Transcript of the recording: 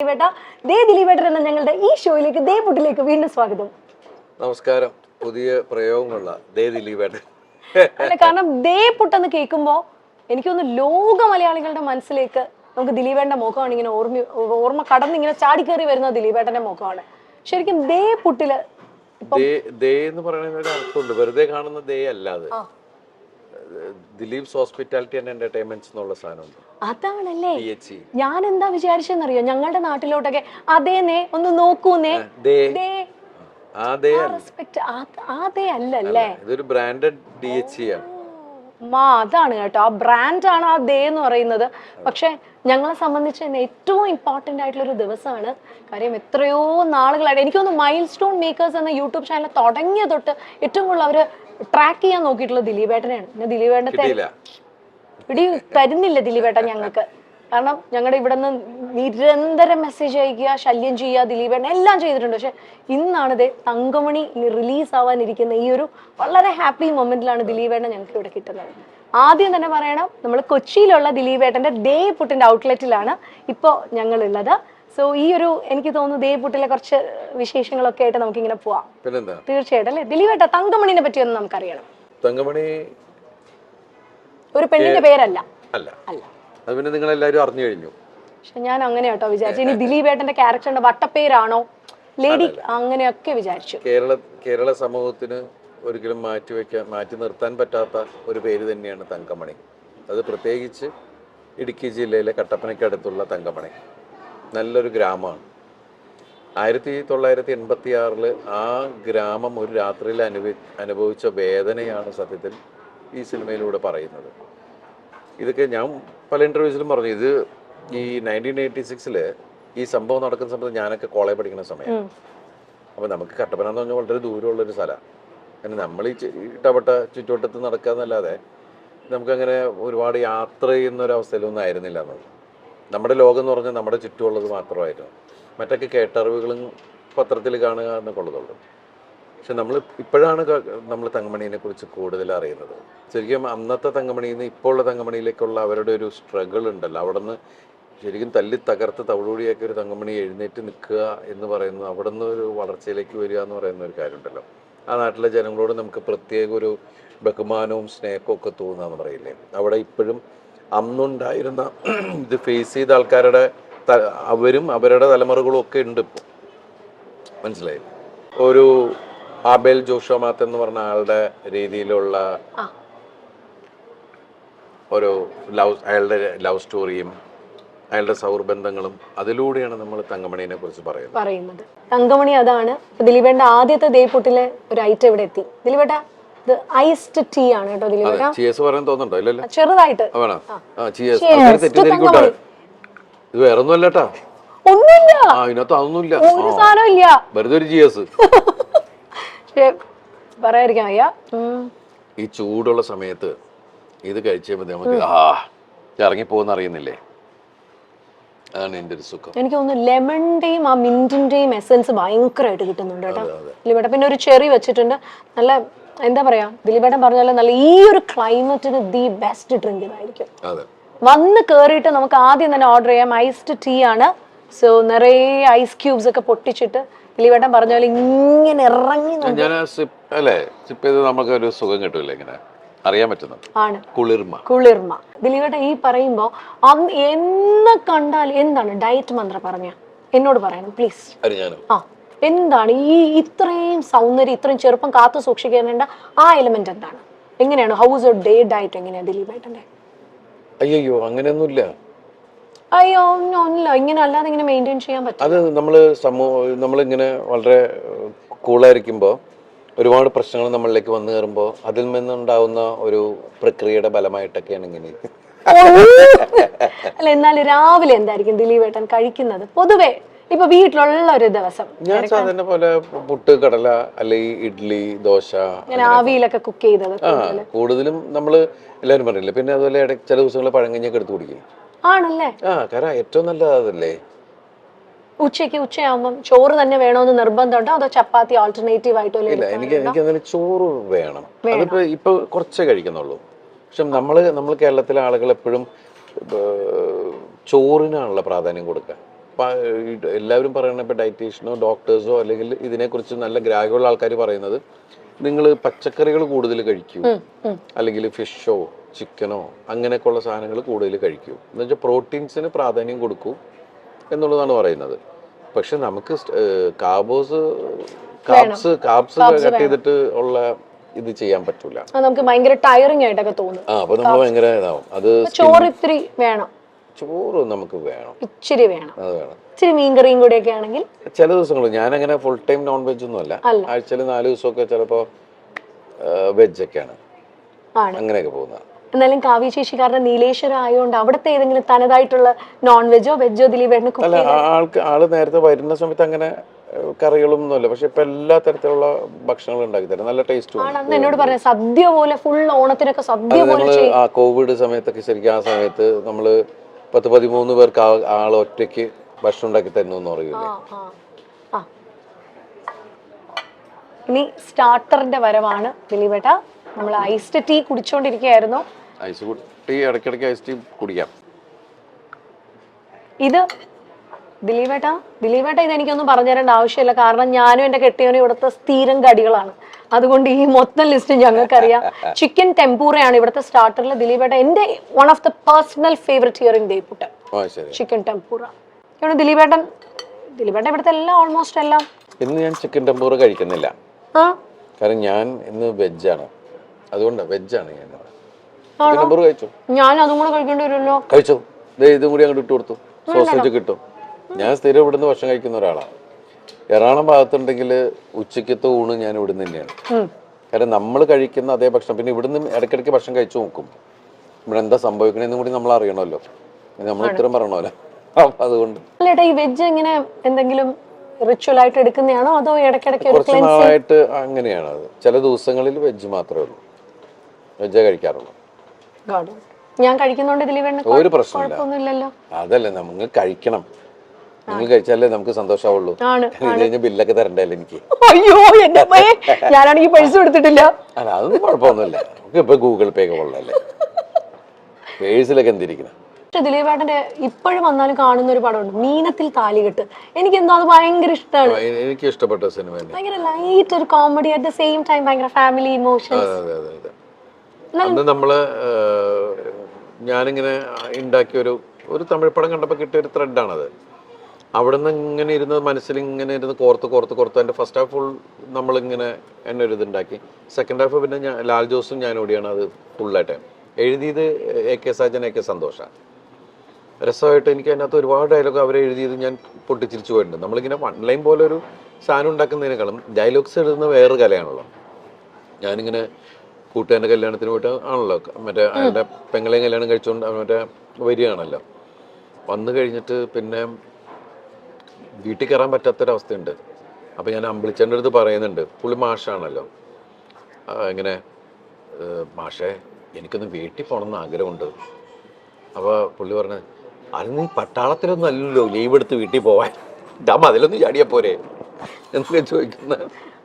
ദിലീപേട്ട ദേ ദിലീപേട്ടൻ എന്ന ഞങ്ങളുടെ ഈ ഷോയിലേക്ക് ദേ പുട്ടിലേക്ക് വീണ്ടും സ്വാഗതം. നമസ്കാരം. പുതിയ പ്രയോഗമുള്ള ദേ ദിലീപേട്ടൻ. അല്ല കാരണം ദേ പുട്ടെന്ന് കേൾക്കുമ്പോ എനിക്കൊന്ന് ലോക മലയാളികളുടെ മനസ്സിലേക്ക് നമുക്ക് ദിലീപേട്ടന്റെ മുഖമാണ് ഇങ്ങനെ ഓർമ്മ ഓർമ്മ കടന്ന് ഇങ്ങനെ ചാടിക്കേറി വരുന്ന ദിലീപേട്ടന്റെ മുഖമാണ്. ശരിക്കും ദേ പുട്ടിൽ ദേ എന്ന് പറയുന്ന ഒരു അർത്ഥമുണ്ട്. വെറുതെ കാണുന്ന ദേ അല്ലാതെ. ദിലീപ്സ് ഹോസ്പിറ്റാലിറ്റി ആൻഡ് എന്റർടൈൻമെന്റ്സ് എന്നുള്ള സാധനമുണ്ട്. അതാണല്ലേ? പി ഞാൻ എന്താ വിചാരിച്ചെന്നറിയോ? ഞങ്ങളുടെ നാട്ടിലോട്ടൊക്കെ അതേനേ ഒന്ന് നോക്കൂന്നേ ദേ. ദേ. അല്ലല്ലേ? ഇതൊരു ബ്രാൻഡഡ് ഡി എച്ച് ആണ്. മാ അതാണ് കേട്ടോ. ആ ബ്രാൻഡാണ് ആ ഡേ എന്ന് പറയുന്നത്. പക്ഷെ ഞങ്ങളെ സംബന്ധിച്ച് തന്നെ ഏറ്റവും ഇമ്പോർട്ടന്റ് ആയിട്ടുള്ള ഒരു ദിവസമാണ്. കാര്യം എത്രയോ നാളുകളായിട്ട് എനിക്കൊന്ന് മൈൽ സ്റ്റോൺ മേക്കേഴ്സ് എന്ന യൂട്യൂബ് ചാനൽ തുടങ്ങിയ തൊട്ട് ഏറ്റവും കൂടുതൽ അവർ ട്രാക്ക് ചെയ്യാൻ നോക്കിയിട്ടുള്ള ദിലീപേട്ടനെയാണ്. പിന്നെ കിട്ടിയില്ല. പിടി തരുന്നില്ല ദിലീപേട്ടൻ ഞങ്ങൾക്ക്. കാരണം ഞങ്ങളുടെ ഇവിടെ നിന്ന് നിരന്തരം മെസ്സേജ് അയക്കുക ശല്യം ചെയ്യുക ദിലീപേട്ടൻ എല്ലാം ചെയ്തിട്ടുണ്ട്. പക്ഷെ ഇന്നാണ് ഇത് തങ്കമണി റിലീസ് ആവാനിരിക്കുന്ന ഈ ഒരു വളരെ ഹാപ്പി മൊമെന്റിലാണ് ദിലീപേട്ടൻ ഞങ്ങൾക്ക് ഇവിടെ കിട്ടുന്നത്. ആദ്യം തന്നെ പറയണം നമ്മൾ കൊച്ചിയിലുള്ള ദിലീപേട്ടന്റെ ദേ പുട്ടിന്റെ ഔട്ട്ലെറ്റിലാണ് ഇപ്പോൾ ഞങ്ങളുള്ളത്. സോ ഈ ഒരു എനിക്ക് തോന്നുന്നു ദേവ്പുട്ടിലെ കുറച്ച് വിശേഷങ്ങളൊക്കെ ആയിട്ട് നമുക്കിങ്ങനെ പോവാം. പിന്നെന്താ? തീർച്ചയായിട്ടും അല്ലേ? ദിലീപേട്ട തങ്കമണിനെ പറ്റി ഒന്ന് നമുക്കറിയണം. തങ്കമണി ഒരു പെണ്ണിന്റെ പേരല്ല. അല്ല. അല്ല. അത് പിന്നെ നിങ്ങൾ എല്ലാവരും അറിഞ്ഞു കഴിഞ്ഞു. പക്ഷെ ഞാൻ അങ്ങനെ കേട്ടോ വിചാരിച്ചു. ഇനി ദിലീപേട്ടന്റെ ക്യാരക്ടറിന്റെ വട്ടപ്പേരാണോ? ലേഡി അങ്ങനെയൊക്കെ വിചാരിച്ചു. കേരള കേരള സമൂഹത്തിന് ഒരിക്കലും മാറ്റി വെക്കാൻ മാറ്റി നിർത്താൻ പറ്റാത്ത ഒരു പേര് തന്നെയാണ് തങ്കമണി. അത് പ്രത്യേകിച്ച് ഇടുക്കി ജില്ലയിലെ കട്ടപ്പനയ്ക്കടുത്തുള്ള തങ്കമണി. നല്ലൊരു ഗ്രാമമാണ്. ആയിരത്തി തൊള്ളായിരത്തി എൺപത്തി ആറിൽ ആ ഗ്രാമം ഒരു രാത്രിയിൽ അനുഭവി അനുഭവിച്ച വേദനയാണ് സത്യത്തിൽ ഈ സിനിമയിലൂടെ പറയുന്നത്. ഇതൊക്കെ ഞാൻ പല ഇന്റർവ്യൂസിലും പറഞ്ഞു. ഇത് ഈ നയന്റീൻ എയ്റ്റി സിക്സിൽ ഈ സംഭവം നടക്കുന്ന സമയത്ത് ഞാനൊക്കെ കോളേജ് പഠിക്കുന്ന സമയം. അപ്പോൾ നമുക്ക് കട്ടപ്പന എന്ന് പറഞ്ഞാൽ വളരെ ദൂരമുള്ളൊരു സ്ഥലമാണ് അങ്ങനെ നമ്മൾ ഈ ഇട്ടപെട്ട ചുറ്റുവട്ടത്ത് നടക്കുക എന്നല്ലാതെ നമുക്കങ്ങനെ ഒരുപാട് യാത്ര ചെയ്യുന്ന ഒരു അവസ്ഥയിലൊന്നും ആയിരുന്നില്ല എന്നത് നമ്മുടെ ലോകം എന്ന് പറഞ്ഞാൽ നമ്മുടെ ചുറ്റുമുള്ളത് മാത്രമായിരുന്നു. മറ്റൊക്കെ കേട്ടറിവുകളും പത്രത്തിൽ കാണുക എന്നൊക്കെ ഉള്ളതുള്ളൂ. പക്ഷെ നമ്മൾ ഇപ്പോഴാണ് നമ്മൾ തങ്കമണീനെ കുറിച്ച് കൂടുതൽ അറിയുന്നത്. ശരിക്കും അന്നത്തെ തങ്കമണിയിൽ നിന്ന് ഇപ്പോഴുള്ള തങ്കമണിയിലേക്കുള്ള അവരുടെ ഒരു സ്ട്രഗിൾ ഉണ്ടല്ലോ. അവിടെ നിന്ന് ശരിക്കും തല്ലി തകർത്ത് തവിടുകൂടിയാക്കി ഒരു തങ്കമണി എഴുന്നേറ്റ് നിൽക്കുക എന്ന് പറയുന്നത് അവിടെ നിന്ന് ഒരു വളർച്ചയിലേക്ക് വരിക എന്ന് പറയുന്ന ഒരു കാര്യമുണ്ടല്ലോ. ആ നാട്ടിലെ ജനങ്ങളോട് നമുക്ക് പ്രത്യേക ഒരു ബഹുമാനവും സ്നേഹവും ഒക്കെ തോന്നുകയെന്ന് പറയില്ലേ? അവിടെ ഇപ്പോഴും അന്നുണ്ടായിരുന്ന ഇത് ഫേസ് ചെയ്ത ആൾക്കാരുടെ അവരും അവരുടെ തലമുറകളും ഒക്കെ ഉണ്ട് ഇപ്പോൾ മനസ്സിലായി? ഒരു ആബേൽ ജോഷോമാത്ത് എന്ന് പറഞ്ഞ ആളുടെ രീതിയിലുള്ള. ഒരു ലവ് അയാളുടെ ലവ് സ്റ്റോറിയും അയാളുടെ സൗർബന്ധങ്ങളും അതിലൂടെയാണ് നമ്മൾ തങ്കമണിനെ കുറിച്ച് പറയുന്നത്. പറയുന്നത്. തങ്കമണി അതാണ് ദിലീപേട്ട ആദ്യത്തെ ദേപുട്ടിലെ ഒരു ഐറ്റം ഇവിടെ എത്തി. ദിലീപേട്ട ഇത് ഐസ്ഡ് ടീ ആണ് കേട്ടോ ദിലീപേട്ട ചിയസ് പറയാൻ തോന്നുന്നുണ്ടോ? ഇല്ലല്ലോ ചെറുതായിട്ട്. ആ, ആ. ആൾക്കാർ to ഇത് വേറെ ഒന്നും അല്ലട്ടാ ഒന്നുമില്ല. ആ ഇതിനകത്ത് അതൊന്നുമില്ല. ഒരു സാധനമില്ല സാധനം ഇല്ല. വെറുതെ ഒരു ജിയസ് പക്ഷേ പറയാതിരിക്കാൻ വയ്യ. ഈ ചൂടുള്ള സമയത്ത് ഇത് കഴിച്ചു കഴിയുമ്പോൾ നമുക്ക് ആ ഇറങ്ങിപ്പോകുന്ന അറിയുന്നില്ലേ? അതാണ് എന്റെ ഒരു സുഖം. എനിക്ക് തോന്നുന്നു ലെമണിന്റെയും ആ മിന്റിന്റെയും എസൻസ് ഭയങ്കരമായിട്ട് കിട്ടുന്നുണ്ട് കേട്ടോ. അതെ. പിന്നെ ഒരു ചെറി വെച്ചിട്ടുണ്ട്. നല്ല എന്താ പറയാ ദിലീപേട്ടൻ പറഞ്ഞ പോലെ നല്ല ഈ ഒരു ക്ലൈമറ്റിന് ദി ബെസ്റ്റ് ഡ്രിങ്ക് ആയിരിക്കും വന്ന് കേറിയിട്ട് നമുക്ക് ആദ്യം തന്നെ ഓർഡർ ചെയ്യാം. ഐസ്ഡ് ടീ ആണ്. സോ നിറയെ ഐസ് ക്യൂബ്സ് ഒക്കെ പൊട്ടിച്ചിട്ട് ദിലീപേട്ടൻ പറഞ്ഞ പോലെ ഇങ്ങനെ ഇറങ്ങി ഞാൻ അല്ലേ? സിപ്പ് ചെയ്ത് നമുക്ക് ഒരു സുഖം കിട്ടില്ല ഇങ്ങനെ? അറിയാൻ പറ്റുന്നുണ്ട് ആണ്. കുളിർമ. കുളിർമ. ദിലീപേട്ടൻ ഈ പറയുമ്പോ അന്ന് എന്ന് കണ്ടാൽ എന്താണ്? ഡയറ്റ് മന്ത്രം പറഞ്ഞ? എന്നോട് പറയണം പ്ലീസ് ആ. എന്താണ് ഈ ഇത്രയും സൗന്ദര്യം ഇത്രയും ചെറുപ്പം കാത്തു സൂക്ഷിക്കേണ്ട ആ എലമെന്റ് എന്താണ്? എങ്ങനെയാണ്? ഹൗസ് ഡേ ഡയറ്റ് എങ്ങനെയാണ് ദിലീപ് ഏട്ടന്റെ അയ്യോ അങ്ങനെയൊന്നുമില്ല. അയ്യോ ഒന്നുമില്ല. ഇങ്ങനെ അല്ലാതെ ഇങ്ങനെ മെയിന്റെയിൻ ചെയ്യാൻ പറ്റും അത് നമ്മൾ സമൂഹം നമ്മളിങ്ങനെ വളരെ കൂളായിരിക്കുമ്പോൾ ഒരുപാട് പ്രശ്നങ്ങൾ നമ്മളിലേക്ക് വന്നു കയറുമ്പോൾ അതിൽ നിന്നുണ്ടാവുന്ന ഒരു പ്രക്രിയയുടെ ഫലമായിട്ടൊക്കെയാണ് ഇങ്ങനെ. അല്ല എന്നാൽ രാവിലെ എന്തായിരിക്കും ദിലീപ് ഏട്ടൻ കഴിക്കുന്നത്? പൊതുവെ ഇപ്പൊ വീട്ടിലുള്ള ഒരു ദിവസം. ഞാൻ സാധാരണ പോലെ പുട്ട് കടല അല്ലെങ്കിൽ ഇഡ്ലി ദോശ ആവിയിലൊക്കെ കുക്ക് ചെയ്തത് കൂടുതലും. നമ്മൾ എല്ലാരും പറഞ്ഞില്ലേ പിന്നെ അതുപോലെ ഇടയ്ക്ക് ചില ദിവസങ്ങളിൽ പഴങ്കഞ്ഞൊക്കെ എടുത്ത് കുടിക്കും. ആണല്ലേ? ആ കാരണം ഏറ്റവും നല്ലത് അതല്ലേ? ഉച്ചയ്ക്ക് ഉച്ചയാകുമ്പോൾ ചോറ് തന്നെ വേണമെന്ന് നിർബന്ധമുണ്ടോ? അതോ ചപ്പാത്തി ആൾട്ടർനേറ്റീവ് ആയിട്ടോ ഇല്ല എനിക്ക് എനിക്ക് അങ്ങനെ ചോറ് വേണം. അതിപ്പോ ഇപ്പൊ കുറച്ചേ കഴിക്കുന്നുള്ളൂ. പക്ഷെ നമ്മൾ നമ്മൾ കേരളത്തിലെ ആളുകൾ എപ്പോഴും ചോറിനാണല്ലോ പ്രാധാന്യം കൊടുക്കുക. എല്ലാവരും പറയുന്ന ഇപ്പോൾ ഡയറ്റീഷ്യനോ ഡോക്ടേഴ്സോ അല്ലെങ്കിൽ ഇതിനെക്കുറിച്ച് നല്ല ഗ്രാഹ്യമുള്ള ആൾക്കാർ പറയുന്നത് നിങ്ങൾ പച്ചക്കറികൾ കൂടുതൽ കഴിക്കൂ. അല്ലെങ്കിൽ ഫിഷോ ചിക്കനോ അങ്ങനെയൊക്കെ ഉള്ള സാധനങ്ങൾ കൂടുതൽ കഴിക്കൂ. എന്ന് വെച്ചാൽ പ്രോട്ടീൻസിന് പ്രാധാന്യം കൊടുക്കൂ എന്നുള്ളതാണ് പറയുന്നത്. പക്ഷെ നമുക്ക് കാബോസ് കാബ്സ് കാബ്സ് കട്ട് ചെയ്തിട്ട് ഉള്ള ഇത് ചെയ്യാൻ പറ്റൂല. നമുക്ക് ഭയങ്കര ടയറിങ് ആയിട്ടൊക്കെ തോന്നും. ആ അപ്പൊ നമ്മൾ ഭയങ്കര ഇതാവും. അത് ചോറ് ഇത്തിരി വേണം. ചോറ് നമുക്ക് വേണം. ഇച്ചിരി വേണം. അത് വേണം. ഇച്ചിരി മീൻകറിയും കൂടെയൊക്കെ ആണെങ്കിൽ ചില ദിവസങ്ങൾ ഞാനങ്ങനെ ഫുൾ ടൈം നോൺ വെജ് ഒന്നും അല്ല. അല്ല. ആഴ്ചയിൽ നാല് ദിവസമൊക്കെ ചിലപ്പോൾ വെജ് ഒക്കെയാണ് ആണ്. അങ്ങനെയൊക്കെ പോകുന്നത് എന്നാലും കാവ്യശേഷിക്കാരുടെ നീലേശ്വരം ആയതുകൊണ്ട് അവിടുത്തെ ഏതെങ്കിലും തനതായിട്ടുള്ള നോൺ വെജോ വെജോ ദിലീപേട്ടന് കുക്ക് അല്ല ആ ആൾക്ക് ആൾ നേരത്തെ വരുന്ന സമയത്ത് അങ്ങനെ ഏഹ്, കറികളൊന്നും അല്ല പക്ഷെ ഇപ്പൊ എല്ലാ തരത്തിലുള്ള ഭക്ഷണങ്ങളും ഉണ്ടാക്കി തരാം. നല്ല ടേസ്റ്റും ആണ്. അന്ന് എന്നോട് പറഞ്ഞ സദ്യ പോലെ ഫുൾ ഓണത്തിനൊക്കെ സദ്യ പോലെ നമ്മൾ ആ കോവിഡ് സമയത്തൊക്കെ ശരിക്കും ആ സമയത്ത് നമ്മൾ പത്ത് പതിമൂന്ന് പേർക്ക് ആൾ ഒറ്റയ്ക്ക് ഭക്ഷണം ഉണ്ടാക്കി തരുന്നു എന്ന് പറയൂലേ. ഇനി സ്റ്റാർട്ടറിന്റെ വരവാണ് ദിലീപേട്ട. നമ്മൾ ഐസ്ഡ് ടീ കുടിച്ചോണ്ടിരിക്കുകയായിരുന്നു. ഐസ് കുട്ടി ഇടയ്ക്കിടയ്ക്ക് ഐസ് ടീ കുടിക്കാം. ഇത് ദിലീപേട്ട ദിലീപേട്ട ഇത് എനിക്കൊന്നും പറഞ്ഞു തരേണ്ട ആവശ്യമില്ല. കാരണം ഞാനും എന്റെ കെട്ടിയവനും ഇവിടുത്തെ സ്ഥിരം കടികളാണ്. അതുകൊണ്ട് ഈ മൊത്തം ലിസ്റ്റ് ഞങ്ങൾക്കറിയാം. ചിക്കൻ ടെമ്പൂറയാണ് ഇവിടുത്തെ സ്റ്റാർട്ടറിൽ ദിലീപേട്ട എന്റെ one of the personal favourite here in ദേപ്പുട്ട chicken tempura ഇവിടെ ദിലീപേട്ടൻ. ദിലീപേട്ട ഇവിടുത്തെ എല്ലാം ഓൾമോസ്റ്റ് എല്ലാം. ഇന്ന് ഞാൻ ചിക്കൻ ടെമ്പൂറ കഴിക്കുന്നില്ല. കാരണം ഞാൻ ഇന്ന് വെജാണ് വെജ് വെജാണ് ഞാൻ ഞാൻ അതും കൂടെ കഴിക്കേണ്ടി വരുമല്ലോ. കഴിച്ചു? ഇതും കൂടി അങ്ങോട്ട് ഇട്ട് കൊടുത്തു. സോസേജ് കിട്ടും. ഞാൻ സ്ഥിരം ഇവിടുന്ന് ഭക്ഷണം കഴിക്കുന്ന ഒരാളാണ്. എറണാകുളം ഭാഗത്തുണ്ടെങ്കിൽ ഉച്ചയ്ക്കത്തെ ഊണ് ഞാൻ ഇവിടുന്ന് തന്നെയാണ്. കാരണം നമ്മൾ കഴിക്കുന്ന അതേ ഭക്ഷണം പിന്നെ ഇവിടുന്ന് ഇടയ്ക്കിടയ്ക്ക് ഭക്ഷണം കഴിച്ചു നോക്കും. ഇവിടെ എന്താ സംഭവിക്കണേന്നും കൂടി നമ്മൾ അറിയണമല്ലോ. നമ്മൾ ഉത്തരം പറയണമല്ലോ അപ്പം അതുകൊണ്ട്. അല്ലേട്ടാ ഈ വെജ് ഇങ്ങനെ എന്തെങ്കിലും റിച്വൽ ആയിട്ട് എടുക്കുന്നതാണോ അതോ ഇടയ്ക്കിടയ്ക്ക് ഒരു കുറച്ച് നാളായിട്ട് അങ്ങനെയാണ് അത്. ചില ദിവസങ്ങളിൽ വെജ് മാത്രമേ ഉള്ളൂ. വെജ് കഴിക്കാറുള്ളൂ. ഞാൻ കഴിക്കുന്നോണ്ട് ഇതിൽ ഒരു പ്രശ്നമില്ല. അതല്ലേ നമ്മൾ കഴിക്കണം. നിങ്ങൾ കഴിച്ചാലേ നമുക്ക് സന്തോഷമാവുള്ളൂ ബില്ലൊക്കെ തരണ്ടല്ലേ എനിക്ക്. അയ്യോ എന്റെ ഞാനാണെങ്കിൽ പൈസ കൊടുത്തിട്ടില്ല. അല്ല അതൊന്നും കുഴപ്പമൊന്നുമില്ല. നമുക്ക് ഇപ്പൊ ഗൂഗിൾ പേ ഒക്കെ കൊള്ളല്ലേ? പേഴ്സിലൊക്കെ എന്തിരിക്കണം? പക്ഷെ ദിലീപേട്ടന്റെ ഇപ്പോഴും വന്നാലും കാണുന്ന ഒരു പടമുണ്ട് മീനത്തിൽ താലികെട്ട്. എനിക്ക് എന്തോ അത് ഭയങ്കര ഇഷ്ടമാണ്. എനിക്ക് ഇഷ്ടപ്പെട്ട സിനിമ ഭയങ്കര ലൈറ്റ് ഒരു comedy at the same time ഭയങ്കര ഫാമിലി ഇമോഷൻസ് നമ്മൾ ഞാനിങ്ങനെ ഉണ്ടാക്കിയ ഒരു ഒരു തമിഴ് പടം കണ്ടപ്പോൾ കിട്ടിയ ഒരു ത്രെഡാണത് അവിടെ നിന്ന് ഇങ്ങനെ ഇരുന്ന് മനസ്സിൽ ഇങ്ങനെ ഇരുന്ന് കോർത്ത് കോർത്ത് കോർത്ത് എന്റെ ഫസ്റ്റ് ഹാഫ് ഫുൾ നമ്മളിങ്ങനെ എന്നെ ഒരു ഇതുണ്ടാക്കി. സെക്കൻഡ് ഹാഫ് പിന്നെ ഞാൻ ലാൽ ജോസും ഞാൻ ഓടിയാണ് അത് ഫുള്ളായിട്ട് എഴുതിയത് A K Sajan A K സന്തോഷാണ് രസമായിട്ട് എനിക്ക് അതിനകത്ത് ഒരുപാട് ഡയലോഗ് അവർ എഴുതിയത് ഞാൻ പൊട്ടിച്ചിരിച്ചു പോയിട്ടുണ്ട്. നമ്മളിങ്ങനെ വൺ ലൈൻ പോലെ ഒരു സാധനം ഉണ്ടാക്കുന്നതിനേക്കാളും ഡയലോഗ്സ് എഴുതുന്ന വേറെ കലയാണല്ലോ. ഞാനിങ്ങനെ കൂട്ടുകാരന്റെ കല്യാണത്തിന് പോയിട്ട് ആണല്ലോ മറ്റേ അയാളുടെ പെങ്ങളെയും കല്യാണം കഴിച്ചുകൊണ്ട് മറ്റേ വരികയാണല്ലോ. വന്നു കഴിഞ്ഞിട്ട് പിന്നെ വീട്ടിൽ കയറാൻ പറ്റാത്തൊരവസ്ഥയുണ്ട്. അപ്പോൾ ഞാൻ അമ്പിളിച്ചന്റെ അടുത്ത് പറയുന്നുണ്ട് പുള്ളി മാഷാണല്ലോ. ഇങ്ങനെ "ഏഹ്, മാഷേ എനിക്കൊന്ന് വീട്ടിൽ പോകണമെന്ന് ആഗ്രഹമുണ്ട്. അപ്പോൾ പുള്ളി പറഞ്ഞത് അത് നീ പട്ടാളത്തിലൊന്നും അല്ലല്ലോ ലീവ് എടുത്ത് വീട്ടിൽ പോവാൻ. ഡാം അതിലൊന്നും ചാടിയാൽ പോരെ. എന്നൊക്കെ ചോദിക്കുന്ന